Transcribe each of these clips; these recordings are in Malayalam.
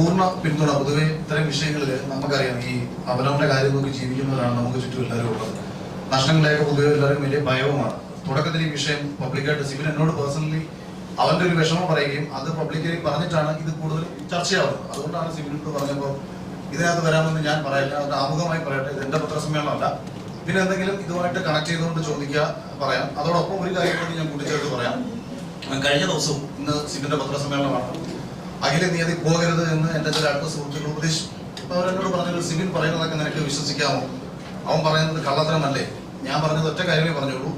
പൂർണ പിന്തുണ പൊതുവെ ഇത്തരം വിഷയങ്ങളിൽ നമുക്കറിയാം ഈ അവനവന്റെ കാര്യം നോക്കി ജീവിക്കുന്നവരാണ് നമുക്ക് ചുറ്റും എല്ലാവരും ഉള്ളത്. നഷ്ടങ്ങളെയൊക്കെ പൊതുവെ എല്ലാവരും വലിയ ഭയവുമാണ്. തുടക്കത്തിൽ ഈ വിഷയം പബ്ലിക്കായിട്ട് സിവിൽ എന്നോട് പേഴ്സണലി അവന്റെ ഒരു വിഷമം പറയുകയും അത് പബ്ലിക്കലി പറഞ്ഞിട്ടാണ് ഇത് കൂടുതൽ ചർച്ചയാവുന്നത്. അതുകൊണ്ടാണ് സിവിലിനോട് പറഞ്ഞപ്പോൾ ഇതിനകത്ത് വരാമെന്ന് ഞാൻ പറയില്ല അത് ആമുഖമായി പറയട്ടെ ഇത് എന്റെ പത്രസമ്മേളനമല്ല. പിന്നെ എന്തെങ്കിലും ഇതുമായിട്ട് കണക്ട് ചെയ്തുകൊണ്ട് ചോദിക്കുക പറയാം. അതോടൊപ്പം ഒരു കാര്യം കൂടി ഞാൻ കൂട്ടിച്ചേർത്ത് പറയാം. കഴിഞ്ഞ ദിവസവും ഇന്ന് സിവിന്റെ പത്രസമ്മേളനമാണ്. അഖില നീതി പോകരുത് എന്ന് എന്റെ ചില അടുത്ത സുഹൃത്തുക്കൾ ഉപദേശിച്ചു. അവർ അവരെന്നോട് പറഞ്ഞത് സിബിൻ പറയുന്നതൊക്കെ നിനക്ക് വിശ്വസിക്കാമോ? അവൻ പറയുന്നത് കള്ളത്തരമല്ലേ? ഞാൻ പറഞ്ഞത് ഒറ്റ കാര്യമേ പറഞ്ഞോളൂ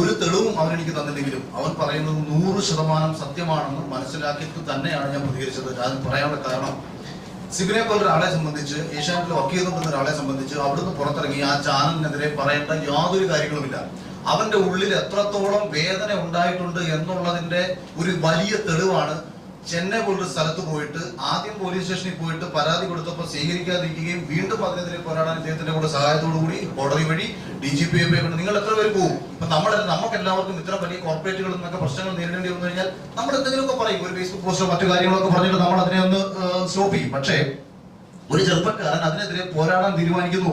ഒരു തെളിവും അവൻ എനിക്ക് തന്നില്ലെങ്കിലും അവൻ പറയുന്നത് നൂറ് ശതമാനം സത്യമാണെന്ന് മനസ്സിലാക്കിയിട്ട് തന്നെയാണ് ഞാൻ പ്രതികരിച്ചത്. അത് പറയാനുള്ള കാരണം സിബിനെ പോലെ ഒരാളെ സംബന്ധിച്ച് ഏഷ്യാനെറ്റിൽ വർക്ക് ചെയ്തുകൊണ്ടിരുന്ന ഒരാളെ സംബന്ധിച്ച് അവിടുന്ന് പുറത്തിറങ്ങി ആ ചാനലിനെതിരെ പറയേണ്ട യാതൊരു കാര്യങ്ങളുമില്ല. അവന്റെ ഉള്ളിൽ എത്രത്തോളം വേദന ഉണ്ടായിട്ടുണ്ട് എന്നുള്ളതിന്റെ ഒരു വലിയ തെളിവാണ് ചെന്നൈ പോലൊരു സ്ഥലത്ത് പോയിട്ട് ആദ്യം പോലീസ് സ്റ്റേഷനിൽ പോയിട്ട് പരാതി കൊടുത്തപ്പോൾ സ്വീകരിക്കാതിരിക്കുകയും വീണ്ടും അതിനെതിരെ പോരാടാൻ ഇദ്ദേഹത്തിന്റെ കൂടെ സഹായത്തോടു കൂടി കോടതി വഴി ഡി ജി പി കൊണ്ട് നിങ്ങൾ എത്ര പേര് പോകും ഇപ്പൊ നമ്മുടെ നമുക്ക് എല്ലാവർക്കും ഇത്ര വലിയ കോർപ്പറേറ്റുകളിൽ നിന്നൊക്കെ പ്രശ്നങ്ങൾ നേരിടേണ്ടി വന്നു കഴിഞ്ഞാൽ നമ്മൾ എന്തെങ്കിലുമൊക്കെ പറയും. ഒരു ഫേസ്ബുക്ക് പോസ്റ്റോ മറ്റു കാര്യങ്ങളൊക്കെ പറഞ്ഞിട്ട് നമ്മൾ അതിനെ ഒന്ന് സ്റ്റോപ്പ് ചെയ്യും. പക്ഷേ ഒരു ചെറുപ്പക്കാരൻ അതിനെതിരെ പോരാടാൻ തീരുമാനിക്കുന്നു.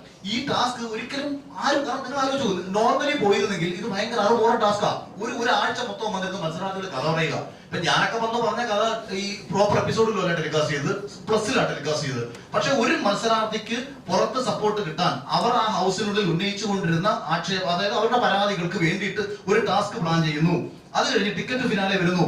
ഈ ടാസ്ക് ഒരിക്കലും ആരും കാരണം നിങ്ങൾ ആലോചിച്ചു നോർമലി പോയിരുന്നെങ്കിൽ ഇത് ഭയങ്കര അറുപോറ ടാസ്കാ ഒരു ഒരാഴ്ച മൊത്തം വന്നിരുന്ന മത്സരാർത്ഥികൾ കഥ പറയുക. ഇപ്പൊ ഞാനൊക്കെ വന്ന് പറഞ്ഞ കഥ ഈ പ്രോപ്പർ എപ്പിസോഡിലല്ല ടെലികാസ്റ്റ് ചെയ്ത് പ്ലസിലാണ് ടെലികാസ്റ്റ് ചെയ്ത്. പക്ഷെ ഒരു മത്സരാർത്ഥിക്ക് പുറത്ത് സപ്പോർട്ട് കിട്ടാൻ അവർ ആ ഹൗസിനുള്ളിൽ ഉന്നയിച്ചു കൊണ്ടിരുന്ന ആക്ഷേപം അതായത് അവരുടെ പരാതികൾക്ക് വേണ്ടിയിട്ട് ഒരു ടാസ്ക് പ്ലാൻ ചെയ്യുന്നു. അത് കഴിഞ്ഞ് ടിക്കറ്റ് ഫിനാലെ വരുന്നു.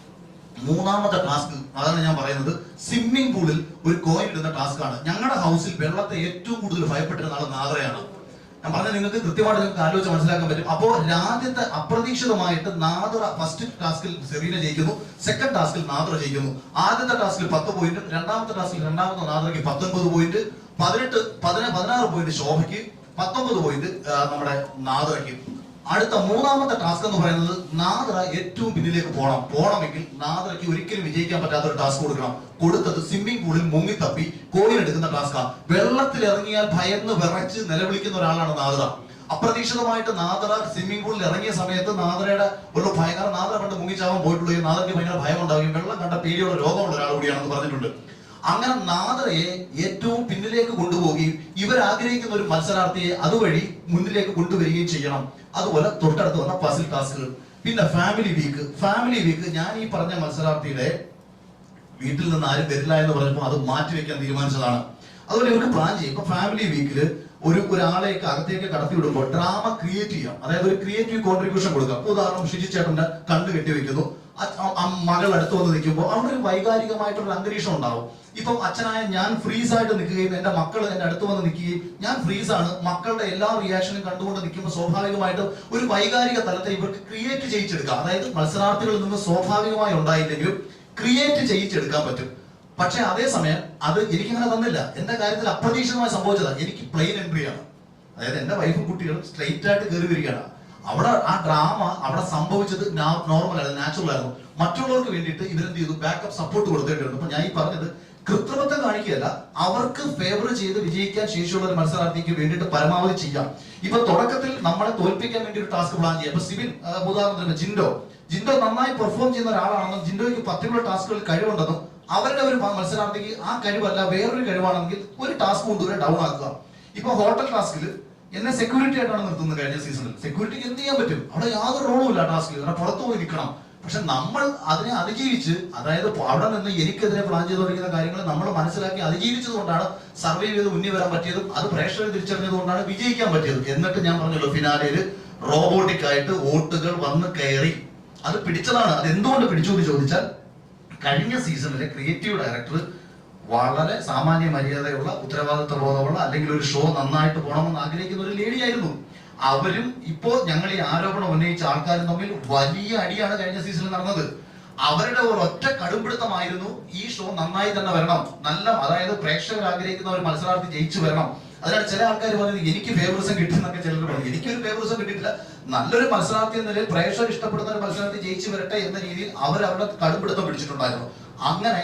മൂന്നാമത്തെ ടാസ്ക് അതാണ് ഞാൻ പറയുന്നത്. സ്വിമ്മിംഗ് പൂളിൽ ഒരു കോയിൻ ഇടുന്ന ടാസ്ക് ആണ് ഞങ്ങളുടെ ഹൗസിൽ വെള്ളത്തെ ഏറ്റവും കൂടുതൽ ഭയപ്പെട്ടിരുന്ന ആൾ നാദ്രയാണ് ഞാൻ പറഞ്ഞ നിങ്ങൾക്ക് കൃത്യമായിട്ട് നിങ്ങൾക്ക് ആലോചിച്ച് മനസ്സിലാക്കാൻ പറ്റും. അപ്പോൾ രാജ്യത്തെ അപ്രതീക്ഷിതമായിട്ട് നാദ്ര ഫസ്റ്റ് ടാസ്കിൽ സെറീന ജയിക്കുന്നു. സെക്കൻഡ് ടാസ്കിൽ നാദ്ര ജയിക്കുന്നു. ആദ്യത്തെ ടാസ്കിൽ പത്ത് പോയിന്റ് രണ്ടാമത്തെ ടാസ്കിൽ രണ്ടാമത്തെ നാദ്രയ്ക്ക് പത്തൊൻപത് പോയിന്റ് പതിനെട്ട് പതിന പതിനാറ് പോയിന്റ് ശോഭയ്ക്ക് പത്തൊമ്പത് പോയിന്റ് നമ്മുടെ നാദ്രയ്ക്ക് അടുത്ത മൂന്നാമത്തെ ടാസ്ക് എന്ന് പറയുന്നത് നാദ്ര ഏറ്റവും പിന്നിലേക്ക് പോകണം പോകണമെങ്കിൽ നാദ്രയ്ക്ക് ഒരിക്കലും വിജയിക്കാൻ പറ്റാത്ത ഒരു ടാസ്ക് കൊടുക്കണം. കൊടുത്തത് സ്വിമ്മിംഗ് പൂളിൽ മുങ്ങി തപ്പി കോയിൻ എടുക്കുന്ന ടാസ്കാ. വെള്ളത്തിൽ ഇറങ്ങിയാൽ ഭയന്ന് വിറച്ച് നിലവിളിക്കുന്ന ഒരാളാണ് നാദ്ര. അപ്രതീക്ഷിതമായിട്ട് നാദ്ര സ്വിമ്മിംഗ് പൂളിൽ ഇറങ്ങിയ സമയത്ത് നാദ്രയുടെ ഒരു ഭയങ്കര നാദ്ര പണ്ട് മുങ്ങിച്ചാവാൻ പോയിട്ടുള്ളൂ. നാദ്രയ്ക്ക് ഭയങ്കര ഭയം ഉണ്ടാവുകയും വെള്ളം കണ്ട പേടിയുള്ള രോഗമുള്ള ഒരാൾ കൂടിയാണെന്ന് പറഞ്ഞിട്ടുണ്ട്. അങ്ങനെ നാദ്രയെ ഏറ്റവും പിന്നിലേക്ക് കൊണ്ടുപോവുകയും ഇവരാഗ്രഹിക്കുന്ന ഒരു മത്സരാർത്ഥിയെ അതുവഴി മുന്നിലേക്ക് കൊണ്ടുവരികയും ചെയ്യണം. അതുപോലെ തൊട്ടടുത്ത് വന്ന പസിൽ ടാസ്കുകൾ പിന്നെ ഫാമിലി വീക്ക് ഫാമിലി വീക്ക് ഞാൻ ഈ പറഞ്ഞ മത്സരാർത്ഥിയുടെ വീട്ടിൽ നിന്ന് ആരും വരില്ല എന്ന് പറഞ്ഞപ്പോൾ അത് മാറ്റിവെക്കാൻ തീരുമാനിച്ചതാണ്. അതുപോലെ ഇവർക്ക് പ്ലാൻ ചെയ്യും. ഇപ്പൊ ഫാമിലി വീക്കിൽ ഒരു ഒരാളെയൊക്കെ അകത്തേക്ക് കടത്തി വിടുമ്പോൾ ഡ്രാമ ക്രിയേറ്റ് ചെയ്യാം. അതായത് ഒരു ക്രിയേറ്റീവ് കോൺട്രിബ്യൂഷൻ കൊടുക്കാം. ഉദാഹരണം ഷിജി ചേട്ടന്റെ കണ്ണ് കെട്ടി വെക്കുന്നു മകൾ അടുത്ത് വന്ന് നിൽക്കുമ്പോൾ അവിടെ ഒരു വൈകാരികമായിട്ടുള്ള അന്തരീക്ഷം ഉണ്ടാവും. ഇപ്പം അച്ഛനായ ഞാൻ ഫ്രീസ് ആയിട്ട് നിൽക്കുകയും എന്റെ മക്കൾ എന്റെ അടുത്ത് വന്ന് നിൽക്കുകയും ഞാൻ ഫ്രീസ് ആണ് മക്കളുടെ എല്ലാ റിയാക്ഷനും കണ്ടുകൊണ്ട് നിൽക്കുമ്പോൾ സ്വാഭാവികമായിട്ടും ഒരു വൈകാരിക തലത്തെ ഇവർക്ക് ക്രിയേറ്റ് ചെയ്യിച്ചെടുക്കാം. അതായത് മത്സരാർത്ഥികളിൽ നിന്ന് സ്വാഭാവികമായി ഉണ്ടായില്ലെങ്കിലും ക്രിയേറ്റ് ചെയ്യിച്ചെടുക്കാൻ പറ്റും. പക്ഷെ അതേസമയം അത് എനിക്കങ്ങനെ തന്നില്ല. എന്റെ കാര്യത്തിൽ അപ്രതീക്ഷിതമായി സംഭവിച്ചതാണ്. എനിക്ക് പ്ലെയിൻ എൻട്രിയാണ് അതായത് എന്റെ വൈഫും കുട്ടികളും സ്ട്രെയിറ്റ് ആയിട്ട് കയറി വരികയാണ്. അവിടെ ആ ഡ്രാമ അവിടെ സംഭവിച്ചത് നോർമൽ അല്ല നാച്ചുറൽ ആയിരുന്നു. മറ്റുള്ളവർക്ക് വേണ്ടിയിട്ട് ഇവരെന്ത് ചെയ്തു? ബാക്കപ്പ് സപ്പോർട്ട് കൊടുത്തിട്ടുണ്ട് അപ്പൊ ഞാൻ ഈ പറഞ്ഞത് കൃത്രിമത്വം കാണിക്കുകയല്ല അവർക്ക് ഫേവർ ചെയ്ത് വിജയിക്കാൻ ശേഷിയുള്ള ഒരു മത്സരാർത്ഥിക്ക് വേണ്ടിയിട്ട് പരമാവധി ചെയ്യാം. ഇപ്പൊ തുടക്കത്തിൽ നമ്മളെ തോൽപ്പിക്കാൻ വേണ്ടി ഒരു ടാസ്ക് പ്ലാൻ ചെയ്യാം. സിബിൻ ആ, ഉദാഹരണത്തിന് ജിൻഡോ. ജിൻഡോ നന്നായി പെർഫോം ചെയ്യുന്ന ഒരാളാണെന്നും ജിൻഡോയ്ക്ക് പർട്ടിക്കുലർ ടാസ്കുകളിൽ കഴിവുണ്ടെന്നും അവരുടെ ഒരു മത്സരാർത്ഥിക്ക് ആ കഴിവല്ല വേറൊരു കഴിവാണെങ്കിൽ ഒരു ടാസ്ക് കൊണ്ടുവരെ ഡൗൺ ആക്കുക. ഇപ്പൊ ഹോട്ടൽ ടാസ്കിൽ എന്നെ സെക്യൂരിറ്റി ആയിട്ടാണ് നിർത്തുന്നത് കഴിഞ്ഞ സീസണിൽ സെക്യൂരിറ്റിക്ക് എന്ത് ചെയ്യാൻ പറ്റും? അവിടെ യാതൊരു റോളും ഇല്ല ടാസ്കിൽ അവിടെ പുറത്തു പോയി നിൽക്കണം. പക്ഷെ നമ്മൾ അതിനെ അതിജീവിച്ച് അതായത് അവിടെ നിന്ന് എനിക്കെതിരെ പ്ലാൻ ചെയ്തുകൊണ്ടിരിക്കുന്ന കാര്യങ്ങൾ നമ്മൾ മനസ്സിലാക്കി അതിജീവിച്ചത് കൊണ്ടാണ് സർവൈവ് ചെയ്ത് മുന്നിൽ വരാൻ പറ്റിയതും അത് പ്രേക്ഷകർ തിരിച്ചറിഞ്ഞത് കൊണ്ടാണ് വിജയിക്കാൻ പറ്റിയത്. എന്നിട്ട് ഞാൻ പറഞ്ഞല്ലോ ഫിനാലയിൽ റോബോട്ടിക് ആയിട്ട് വോട്ടുകൾ വന്ന് കയറി. അത് പിടിച്ചതാണ്. അത് എന്തുകൊണ്ട് പിടിച്ചു എന്ന് ചോദിച്ചാൽ കഴിഞ്ഞ സീസണിലെ ക്രിയേറ്റീവ് ഡയറക്ടർ വളരെ സാമാന്യ മര്യാദയുള്ള ഉത്തരവാദിത്വ ബോധമുള്ള അല്ലെങ്കിൽ ഒരു ഷോ നന്നായിട്ട് പോകണമെന്ന് ആഗ്രഹിക്കുന്ന ഒരു ലേഡി ആയിരുന്നു. അവരും ഇപ്പോ ഞങ്ങൾ ഈ ആരോപണം ഉന്നയിച്ച ആൾക്കാരും തമ്മിൽ വലിയ അടിയാണ് കഴിഞ്ഞ സീസണിൽ നടന്നത്. അവരുടെ ഒരു ഒറ്റ കടുംപിടുത്തമായിരുന്നു ഈ ഷോ നന്നായി തന്നെ വരണം. നല്ല അതായത് പ്രേക്ഷകർ ആഗ്രഹിക്കുന്ന ഒരു മത്സരാർത്ഥി ജയിച്ചു വരണം. അതിനാൽ ചില ആൾക്കാർ പറയുന്നത് എനിക്ക് ഫേവറിസം കിട്ടുന്നൊക്കെ ചിലർ പറഞ്ഞു എനിക്കൊരു ഫേവറിസം കിട്ടിയിട്ടില്ല. നല്ലൊരു മത്സരാർത്ഥി എന്ന നിലയിൽ പ്രേക്ഷകർ ഇഷ്ടപ്പെടുന്ന ഒരു മത്സരാർത്ഥി ജയിച്ചു വരട്ടെ എന്ന രീതിയിൽ അവർ അവരുടെ കടുംപിടുത്തം പിടിച്ചിട്ടുണ്ടായിരുന്നു. അങ്ങനെ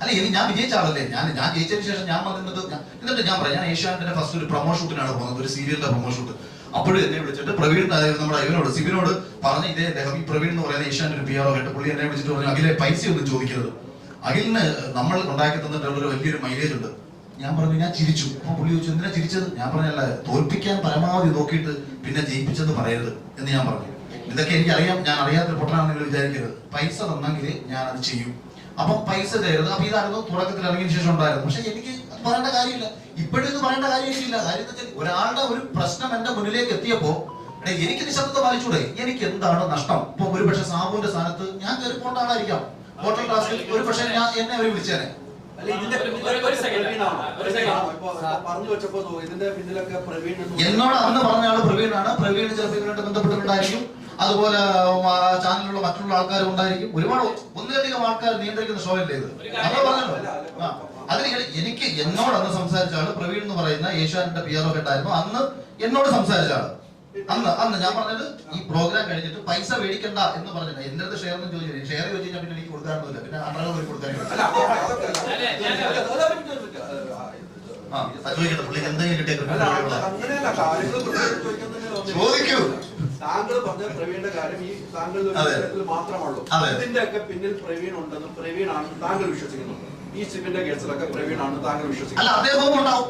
അല്ല ഇനി ഞാൻ വിജയിച്ച ആളല്ലേ? ഞാൻ ഞാൻ ജയിച്ചതിന് ശേഷം ഞാൻ ഞാൻ- എന്നിട്ട് ഞാൻ പറയാം ഞാൻ ഏഷ്യാനെറ്റിന്റെ ഫസ്റ്റ് ഒരു പ്രൊമോ ഷൂട്ടിനാണ് പോകുന്നത് ഒരു സീരിയലിന്റെ പ്രൊമോ ഷൂട്ട് അപ്പോഴും എന്നെ വിളിച്ചിട്ട് പ്രവീൺ നമ്മുടെ ഇവനോട് സിബിനോട് പറഞ്ഞ ഇതേ അദ്ദേഹം ഈ പ്രവീൺ എന്ന് പറയുന്ന ഏഷ്യാന്റെ ഒരു പി ആർ കേട്ട് പുള്ളി എന്നെ വിളിച്ചിട്ട് പറഞ്ഞു അഖിലെ പൈസ ഒന്നും ചോദിക്കരുത്. അഖിലിന് നമ്മൾ ഉണ്ടാക്കി തന്നിട്ടുള്ള ഒരു വലിയൊരു മൈലേജ് ഉണ്ട്. ഞാൻ പറഞ്ഞു ഞാൻ ചിരിച്ചു. അപ്പൊ പുള്ളി ചോദിച്ചു എന്തിനാ ചിരിച്ചത്? ഞാൻ പറഞ്ഞല്ല തോൽപ്പിക്കാൻ പരമാവധി നോക്കിയിട്ട് പിന്നെ ജയിപ്പിച്ചെന്ന് പറയരുത് എന്ന് ഞാൻ പറഞ്ഞു. ഇതൊക്കെ എനിക്ക് അറിയാം ഞാൻ അറിയാത്ത പൊട്ടനാണെന്ന് നിങ്ങൾ വിചാരിക്കരുത്. പൈസ തന്നെങ്കിൽ ഞാൻ അത് ചെയ്യും. അപ്പൊ പൈസ തരുന്നത് അപ്പൊ ഇതായിരുന്നു തുടക്കത്തിൽ ഇറങ്ങിയ ശേഷം ഉണ്ടായിരുന്നു പക്ഷെ എനിക്ക് അത് പറയേണ്ട കാര്യമില്ല. ഇപ്പോഴും ഇത് പറയേണ്ട കാര്യം എനിക്കില്ല കാര്യം വെച്ചാൽ ഒരാളുടെ ഒരു പ്രശ്നം എന്റെ മുന്നിലേക്ക് എത്തിയപ്പോ എനിക്ക് നിശബ്ദത പാലിച്ചൂടെ? എനിക്ക് എന്താണ് നഷ്ടം? ഇപ്പൊ ഒരു പക്ഷെ സാബുവിന്റെ സ്ഥാനത്ത് ഞാൻ കയറി പോകേണ്ട ആളായിരിക്കാം. ഹോട്ടൽ ക്ലാസ്സിൽ ഒരു പക്ഷെ ഞാൻ എന്നെ അവർ വിളിച്ചേനെ. എന്നോട് അന്ന് പറഞ്ഞ ആൾ പ്രവീണാണ്. പ്രവീൺ ചിലപ്പോൾ ഇവരുമായിട്ട് ബന്ധപ്പെട്ടിട്ടുണ്ടായിരിക്കും. അതുപോലെ ചാനലിലുള്ള മറ്റുള്ള ആൾക്കാരും ഉണ്ടായിരിക്കും ഒരുപാട് ഒന്നിലധികം ആൾക്കാർ നിയന്ത്രിക്കുന്ന ഷോ അല്ലേ ഇത് പറഞ്ഞല്ലോ. അതിന് എനിക്ക് എന്നോട് അന്ന് സംസാരിച്ച ആൾ പ്രവീൺ എന്ന് പറയുന്ന ഏഷ്യാനെറ്റിന്റെ പി ആർ ഉണ്ടായിരുന്നു അന്ന് എന്നോട് സംസാരിച്ചാണ് അന്ന് അന്ന് ഞാൻ പറഞ്ഞത് ഈ പ്രോഗ്രാം കഴിഞ്ഞിട്ട് പൈസ മേടിക്കണ്ട എന്ന് പറഞ്ഞില്ല എന്റെ അടുത്ത് ഷെയർ എന്ന് ചോദിച്ചു ഷെയർ ചോദിച്ചു കഴിഞ്ഞാൽ പിന്നെ എനിക്ക് കൊടുക്കാനൊന്നുമില്ല പിന്നെ അണ്ടർ പോയി അത് ചോദിക്കട്ടെ പുള്ളിക്ക് എന്തെങ്കിലും കിട്ടിയ ചോദിക്കൂ. താങ്കൾ പറഞ്ഞ പ്രവീണിന്റെ കാര്യം ഈ താങ്കൾ ഒരു അതെ. വിഷയത്തിൽ മാത്രമുള്ളൂ അതെ. ഇതിന്റെ ഒക്കെ പിന്നിൽ പ്രവീൺ ഉണ്ടെന്നും പ്രവീൺ ആണ് താങ്കൾ വിശ്വസിക്കുന്നു. ഈ സിബിന്റെ കേസിലൊക്കെ പ്രവീൺ ആണ് താങ്കൾ അല്ല വിശ്വസിക്കുന്നു അദ്ദേഹവും ഉണ്ടാവും.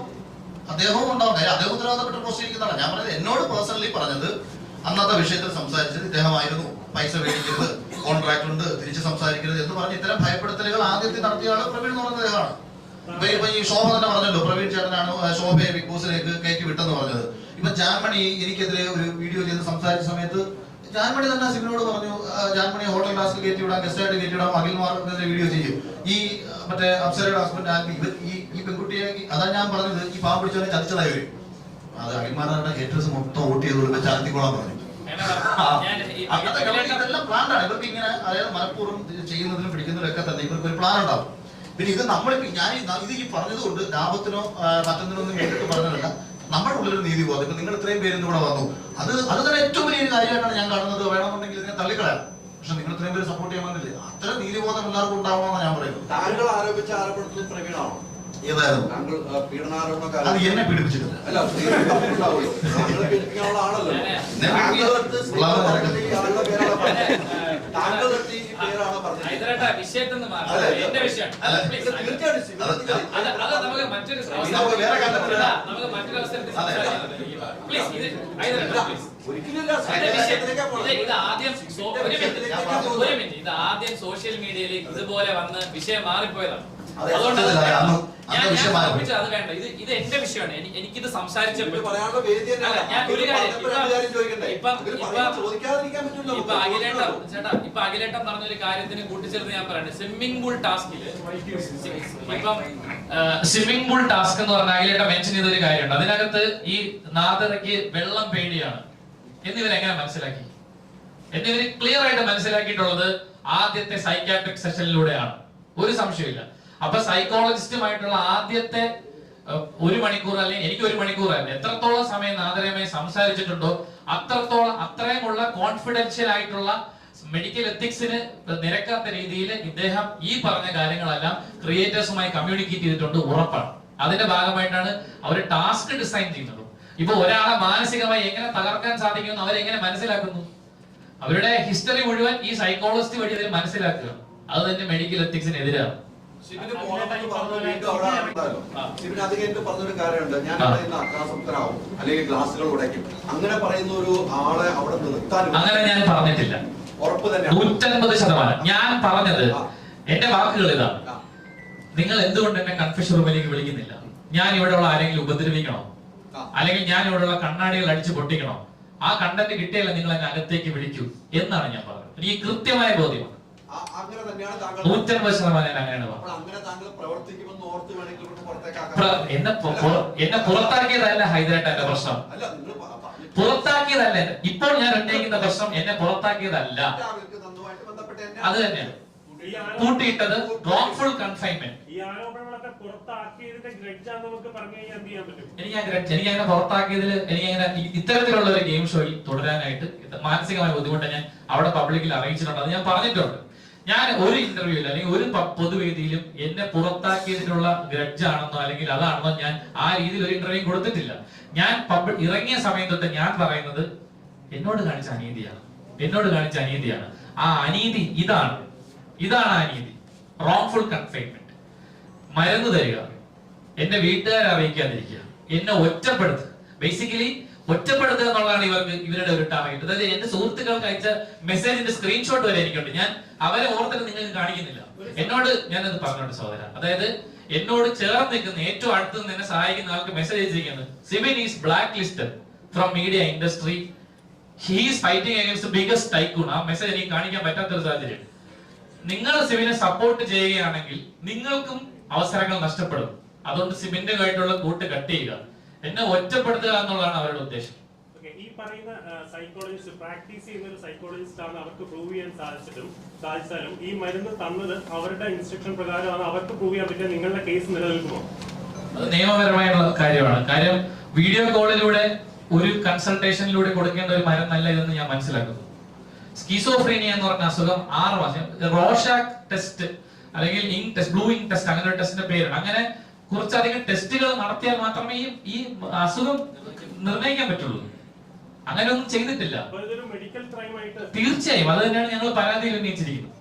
അദ്ദേഹവും ഉണ്ടാവും. അദ്ദേഹം ഉത്തരവാദിത്തപ്പെട്ട് പോസ്റ്റ് ഇരിക്കുന്നതാണ് ഞാൻ പറഞ്ഞത് എന്നോട് പേഴ്സണലി പറഞ്ഞത് അന്നത്തെ വിഷയത്തിൽ സംസാരിച്ചത് ഇദ്ദേഹമായിരുന്നു. പൈസ മേടിക്കരുത് കോൺട്രാക്ട് ഉണ്ട് തിരിച്ച് സംസാരിക്കരുത് എന്ന് പറഞ്ഞ് ഇത്തരം ഭയപ്പെടുത്തലുകൾ ആദ്യത്തെ നടത്തിയ ആൾ പ്രവീൺ എന്ന് പറഞ്ഞ അദ്ദേഹമാണ് ഈ ശോഭ തന്നെ പറഞ്ഞല്ലോ പ്രവീൺ ചേട്ടനാണ് ശോഭയെ ബിഗ് ബോസിലേക്ക് കയറ്റി വിട്ടെന്ന് പറഞ്ഞത്. ഇപ്പൊ ജാൻമണി എനിക്കെതിരെ ഒരു വീഡിയോ ചെയ്ത് സംസാരിച്ച സമയത്ത് ജാൻമണി തന്നെ സിബിനോട് പറഞ്ഞു ജാൻമണി ഹോട്ടൽ ക്ലാസ്സിൽ കയറ്റി വിടാം ഗസ്റ്റായിട്ട് കയറ്റി വിടാം അഖിൽമാർക്കെതിരെ വീഡിയോ ചെയ്യും. ഈ മറ്റേ അപ്സരയുടെ ഹസ്ബൻഡ് ആൽബി ഇവർ ഈ ഈ പെൺകുട്ടിയെ അതാ ഞാൻ പറഞ്ഞത് ഈ പാവം പിടിച്ചവനെ ചതിച്ചതായി വരും അത് അഖിൽമാരുടെ ഏറ്റവും മൊത്തം വോട്ട് ചെയ്ത് കൊടുക്കുമ്പോൾ ചാർത്തിക്കോളാൻ പറഞ്ഞു. ഇതെല്ലാം പ്ലാൻ ഇവർക്ക് ഇങ്ങനെ അതായത് മനഃപൂർവം ചെയ്യുന്നതിനും പിടിക്കുന്നതിനും ഒക്കെ തന്നെ ഇവർക്ക് ഒരു പ്ലാൻ ഉണ്ടാവും. പിന്നെ ഇത് നമ്മളിപ്പോ ഞാൻ ഇത് ഈ പറഞ്ഞത് കൊണ്ട് ലാഭത്തിനോ മറ്റൊന്നിനോ ഒന്നും കേട്ടിട്ട് പറഞ്ഞതല്ല. നമ്മുടെ ഉള്ളിൽ നീതി ബോധം ഇപ്പൊ നിങ്ങൾ ഇത്രയും പേര് ഇന്നിവിടെ വന്നു. അത് അത് തന്നെ ഏറ്റവും വലിയ കാര്യമായിട്ടാണ് ഞാൻ കാണുന്നത്. വേണമെന്നുണ്ടെങ്കിൽ ഇതിനെ തള്ളിക്കളയാം. പക്ഷെ നിങ്ങൾ ഇത്രയും പേര് സപ്പോർട്ട് ചെയ്യാൻ വന്നില്ലേ? അത്ര നീതി ബോധം എല്ലാവർക്കും ഉണ്ടാവണമെന്നാണ് ഞാൻ പറയുന്നത്. താങ്കൾ ആരോപിച്ച ആരോപണത്തിൽ പ്രവീണാണോ ഏതായിരുന്നു? അത് എന്നെ പീഡിപ്പിച്ചിട്ടില്ല. ഇത്. ആദ്യം സോഷ്യൽ മീഡിയയിൽ ഇതുപോലെ വന്ന് വിഷയം മാറിപ്പോയതാണ്. അതുകൊണ്ടാണ് അതുകൊണ്ട് അത് വേണ്ട. ഇത് ഇത് എന്റെ വിഷയമാണ്. എനിക്ക് എനിക്കിത് സംസാരിച്ചേ ഇത് വേദി അല്ല, ഞാൻ ഒരു കാര്യം പറഞ്ഞപ്പോൾ രണ്ട് കാര്യം ചോദിക്കണ്ടേ? ഇപ്പം ഇതിൽ ഇപ്പം പറയുന്നത് ചോദിക്കാതിരിക്കാൻ പറ്റില്ല ഇപ്പൊ അഖിലേട്ടം ചേട്ടാ ഇപ്പൊ അഖിലേട്ടം പറഞ്ഞൊരു കാര്യത്തിന് കൂട്ടിച്ചേർത്ത് ഞാൻ പറയട്ടെ. സ്വിമ്മിംഗ് പൂൾ ടാസ്കിൽ ഇപ്പം സ്വിമ്മിംഗ് പൂൾ ടാസ്ക് എന്ന് പറഞ്ഞ അഖിലേട്ട മെൻഷൻ ചെയ്ത ഒരു കാര്യമുണ്ട്. അതിനകത്ത് ഈ നാദറയ്ക്ക് വെള്ളം പേടിയാണ് എന്നിവരെങ്ങനെ മനസ്സിലാക്കി? എന്നിവര് ക്ലിയർ ആയിട്ട് മനസ്സിലാക്കിയിട്ടുള്ളത് ആദ്യത്തെ സൈക്കാട്രിക് സെഷനിലൂടെയാണ് ഒരു സംശയമില്ല അപ്പൊ സൈക്കോളജിസ്റ്റുമായിട്ടുള്ള ആദ്യത്തെ ഒരു മണിക്കൂർ അല്ലെങ്കിൽ എനിക്ക് ഒരു മണിക്കൂറായിരുന്നു എത്രത്തോളം സമയം നാദരമായി സംസാരിച്ചിട്ടുണ്ടോ അത്രത്തോളം അത്രയുമുള്ള കോൺഫിഡൻഷ്യൽ ആയിട്ടുള്ള മെഡിക്കൽ എത്തിക്സിന് നിരക്കാത്ത രീതിയിൽ ഇദ്ദേഹം ഈ പറഞ്ഞ കാര്യങ്ങളെല്ലാം ക്രിയേറ്റേഴ്സുമായി കമ്മ്യൂണിക്കേറ്റ് ചെയ്തിട്ടുണ്ട് ഉറപ്പാണ്. അതിന്റെ ഭാഗമായിട്ടാണ് അവർ ടാസ്ക് ഡിസൈൻ ചെയ്യുന്നത്. ഇപ്പൊ ഒരാളെ മാനസികമായി എങ്ങനെ തകർക്കാൻ സാധിക്കുമെന്ന് അവരെങ്ങനെ മനസ്സിലാക്കുന്നു? അവരുടെ ഹിസ്റ്ററി മുഴുവൻ ഈ സൈക്കോളജിസ്റ്റ് വഴി ഇതിൽ മനസ്സിലാക്കുക. അത് തന്നെ മെഡിക്കൽ എത്തിക്സിനെതിരാണ് ശിവന് പോണമെന്ന് പറഞ്ഞ വീണ്ടും അവിടെ ഉണ്ടല്ലോ. ആ. ശിവന് അത് കഴിഞ്ഞിട്ട് പറഞ്ഞൊരു കാര്യമുണ്ട്. ഞാൻ ആ. ഇവിടെ ഇന്ന് അക്രാസക്തനാവും അല്ലെങ്കിൽ ഗ്ലാസുകൾ ഉടയ്ക്കും. അങ്ങനെ പറയുന്ന ഒരു ആളെ അവിടെ നിർത്താനും അങ്ങനെ ഞാൻ പറഞ്ഞിട്ടില്ല. ഉറപ്പ് തന്നെ നൂറ്റൻപത് ശതമാനം. ഞാൻ പറഞ്ഞത് എന്റെ വാക്കുകൾ ഇതാണ്. നിങ്ങൾ എന്തുകൊണ്ട് എന്നെ കൺഫ്യൂഷൻ റൂമിലേക്ക് വിളിക്കുന്നില്ല? ഞാൻ ഇവിടെയുള്ള ആരെങ്കിലും ഉപദ്രവിക്കണോ? അല്ലെങ്കിൽ ഞാൻ ഇവിടെയുള്ള കണ്ണാടികൾ അടിച്ചു പൊട്ടിക്കണോ? ആ കണ്ടന്റ് കിട്ടിയാലും നിങ്ങൾ എന്നെ അകത്തേക്ക് വിളിക്കൂ എന്നാണ് ഞാൻ പറഞ്ഞത്. എനിക്ക് കൃത്യമായ ബോധ്യമാണ്. അങ്ങനെ തന്നെയാണ് താങ്കൾ നൂറ്റൻപത് ശതമാനം അങ്ങനെയാണ് അങ്ങനെ താങ്കൾ പ്രവർത്തിക്കുമെന്ന് ഓർത്ത് വേണമെങ്കിൽ ഇവിടെ പുറത്തേക്കാക്കാം എന്നെ എന്നെ പുറത്താക്കിയതല്ല ഹൈദരായിട്ട് എന്റെ പ്രശ്നം പുറത്താക്കിയതല്ല ഇപ്പോൾ ഞാൻ ഉന്നയിക്കുന്ന പ്രശ്നം എന്നെ പുറത്താക്കിയതല്ല. അത് തന്നെയാണ് കൂട്ടിയിട്ടത് റോങ്ഫുൾ കൺഫൈൻമെന്റ് ഈ ആരോപണങ്ങളൊക്കെ പുറത്താക്കിയതിന്റെ ഗ്രഡ്ജാന്ന് നമുക്ക് പറഞ്ഞു എന്ത് ചെയ്യാൻ പറ്റും? എനിക്ക് അങ്ങനെ എനിക്ക് അങ്ങനെ പുറത്താക്കിയതിൽ എനിക്ക് അങ്ങനെ ഇത്തരത്തിലുള്ള ഒരു ഗെയിം ഷോയിൽ തുടരാനായിട്ട് മാനസികമായ ബുദ്ധിമുട്ട് ഞാൻ അവിടെ പബ്ലിക്കിൽ അറിയിച്ചിട്ടുണ്ട്. അത് ഞാൻ പറഞ്ഞിട്ടുണ്ട്. ഞാൻ ഒരു ഇന്റർവ്യൂവിൽ അല്ലെങ്കിൽ ഒരു പൊതുവേദിയിലും എന്നെ പുറത്താക്കിയതിനുള്ള ഗ്രഡ്ജ് ആണെന്നോ അല്ലെങ്കിൽ അതാണെന്നോ ഞാൻ ആ രീതിയിൽ ഒരു ഇന്റർവ്യൂ കൊടുത്തിട്ടില്ല. ഞാൻ ഇറങ്ങിയ സമയം തൊട്ട് ഞാൻ പറയുന്നത് എന്നോട് കാണിച്ച അനീതിയാണ്. എന്നോട് കാണിച്ച അനീതിയാണ്. ആ അനീതി ഇതാണ്. ഇതാണ് അനീതി. റോങ്ഫുൾ കൺഫൈൻമെന്റ് മരുന്ന് തരിക. എന്റെ വീട്ടുകാരെ അറിയിക്കാതിരിക്കുക. എന്നെ ഒറ്റപ്പെടുത്തുക. ബേസിക്കലി ഒറ്റപ്പെടുത്തുക എന്നുള്ളതാണ് ഇവർക്ക് ഇവരുടെ ഒരു ടാർഗറ്റ് അതായത് എന്റെ സുഹൃത്തുക്കൾക്ക് അയച്ച മെസ്സേജിന്റെ സ്ക്രീൻഷോട്ട് വരെ എനിക്കുണ്ട്. ഞാൻ അവരെ ഓർത്തിട്ട് നിങ്ങൾക്ക് കാണിക്കുന്നില്ല. എന്നോട് ഞാൻ അത് പറഞ്ഞോണ്ട് സഹോദര. അതായത് എന്നോട് ചേർന്ന് നിൽക്കുന്ന ഏറ്റവും അടുത്ത് നിന്ന് എന്നെ സഹായിക്കുന്ന ആൾക്ക് മെസ്സേജ് അയച്ചിരിക്കുന്നത് Sibin is blacklisted from media industry he's fighting against biggest tycoon ആ മെസ്സേജ് എനിക്ക് കാണിക്കാൻ പറ്റാത്ത ഒരു സാഹചര്യം. നിങ്ങൾ സിബിനെ സപ്പോർട്ട് ചെയ്യുകയാണെങ്കിൽ നിങ്ങൾക്കും അവസരങ്ങൾ നഷ്ടപ്പെടും. അതുകൊണ്ട് സിബിന്റെ ആയിട്ടുള്ള കൂട്ട് കട്ട് ചെയ്യുക. എന്നെ ഒറ്റപ്പെടുത്തുക എന്നുള്ളതാണ് അവരുടെ ഉദ്ദേശം. ഈ പറയുന്ന സൈക്കോളജിസ്റ്റ് പ്രാക്ടീസ് ചെയ്യുന്ന ഒരു സൈക്കോളജിസ്റ്റ് ആണ് അവർക്ക് പ്രൂവ് ചെയ്യാൻ സാധിച്ചിട്ടും സാധിച്ചാലും ഈ മരുന്ന് തന്നത് അവരുടെ ഇൻസ്ട്രക്ഷൻ പ്രകാരമാണ് അവർക്ക് പ്രൂവ് ചെയ്യാൻ പറ്റിയ നിങ്ങളുടെ കേസ് നിലനിൽക്കുമോ? അത് നിയമപരമായുള്ള കാര്യമാണ്. കാര്യം വീഡിയോ കോളിലൂടെ ഒരു കൺസൾട്ടേഷനിലൂടെ കൊടുക്കേണ്ട ഒരു മരുന്നല്ല ഇതെന്ന് ഞാൻ മനസ്സിലാക്കുന്നു. സ്കീസോഫ്രീനിയ എന്ന് പറഞ്ഞ അസുഖം ആറ് മാസം റോഷാക് ടെസ്റ്റ് അല്ലെങ്കിൽ ഇങ് ടെസ്റ്റ് ബ്ലൂ ഇങ് ടെസ്റ്റ് അങ്ങനെ ഒരു ടെസ്റ്റിന്റെ പേരാണ്. അങ്ങനെ കുറച്ചധികം ടെസ്റ്റുകൾ നടത്തിയാൽ മാത്രമേ ഈ ഈ അസുഖം നിർണയിക്കാൻ പറ്റുള്ളൂ. അങ്ങനെ ഒന്നും ചെയ്തിട്ടില്ല തീർച്ചയായും. അത് തന്നെയാണ് ഞങ്ങൾ പരാതിയിൽ ഉന്നയിച്ചിരിക്കുന്നത്.